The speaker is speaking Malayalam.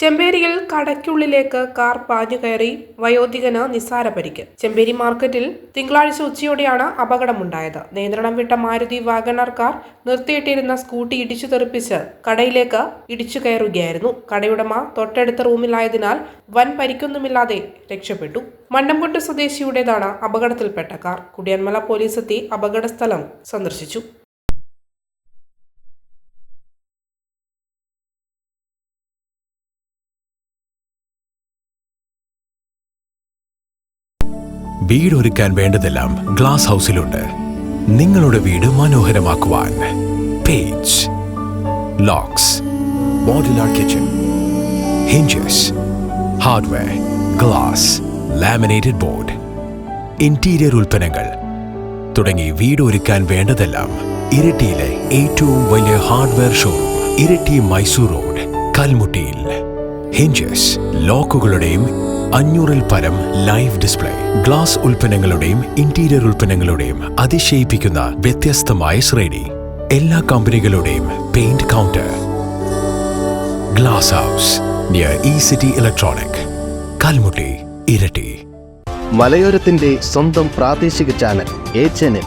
ചെമ്പേരിയിൽ കടയ്ക്കുള്ളിലേക്ക് കാർ പാഞ്ഞു കയറി വയോധികന് നിസ്സാര പരിക്ക്. ചെമ്പേരി മാർക്കറ്റിൽ തിങ്കളാഴ്ച ഉച്ചയോടെയാണ് അപകടമുണ്ടായത്. നിയന്ത്രണം വിട്ട മാരുതി വാഗണർ കാർ നിർത്തിയിട്ടിരുന്ന സ്കൂട്ടി ഇടിച്ചു തെറിപ്പിച്ച് കടയിലേക്ക് ഇടിച്ചു കയറുകയായിരുന്നു. കടയുടമ തൊട്ടടുത്ത റൂമിലായതിനാൽ വൻ പരിക്കൊന്നുമില്ലാതെ രക്ഷപ്പെട്ടു. മണ്ണംകുട്ട് സ്വദേശിയുടേതാണ് അപകടത്തിൽപ്പെട്ട കാർ. കുടിയന്മല പോലീസ് എത്തി അപകടസ്ഥലം സന്ദർശിച്ചു. വീടൊരുക്കാൻ വേണ്ടതെല്ലാം ഗ്ലാസ് ഹൗസിലുണ്ട് നിങ്ങളുടെ വീട് മനോഹരമാക്കുവാൻ. Page locks modular kitchen hinges hardware glass laminated board interior ഉൽപ്പന്നങ്ങൾ. തുടങ്ങി വീട് ഒരുക്കാൻ വേണ്ടതെല്ലാം ഇരിട്ടിയിലെ ഏറ്റവും വലിയ hardware showroom Iritty Mysore road കൽമുട്ടിയിൽ. Hinges ലോക്കുകളുടെയും അഞ്ഞൂറിൽ പരം ലൈവ് ഡിസ്പ്ലേ ഗ്ലാസ് ഉൽപ്പന്നങ്ങളുടെയും ഇന്റീരിയർ ഉൽപ്പന്നങ്ങളുടെയും അതിശയിപ്പിക്കുന്ന വ്യത്യസ്തമായ ശ്രേണി. എല്ലാ കമ്പനികളുടെയും paint counter. Glass house near E city electronic Kalmutti Iritty. മലയോരത്തിന്റെ സ്വന്തം പ്രാദേശിക ചാനൽ എ ചാനൽ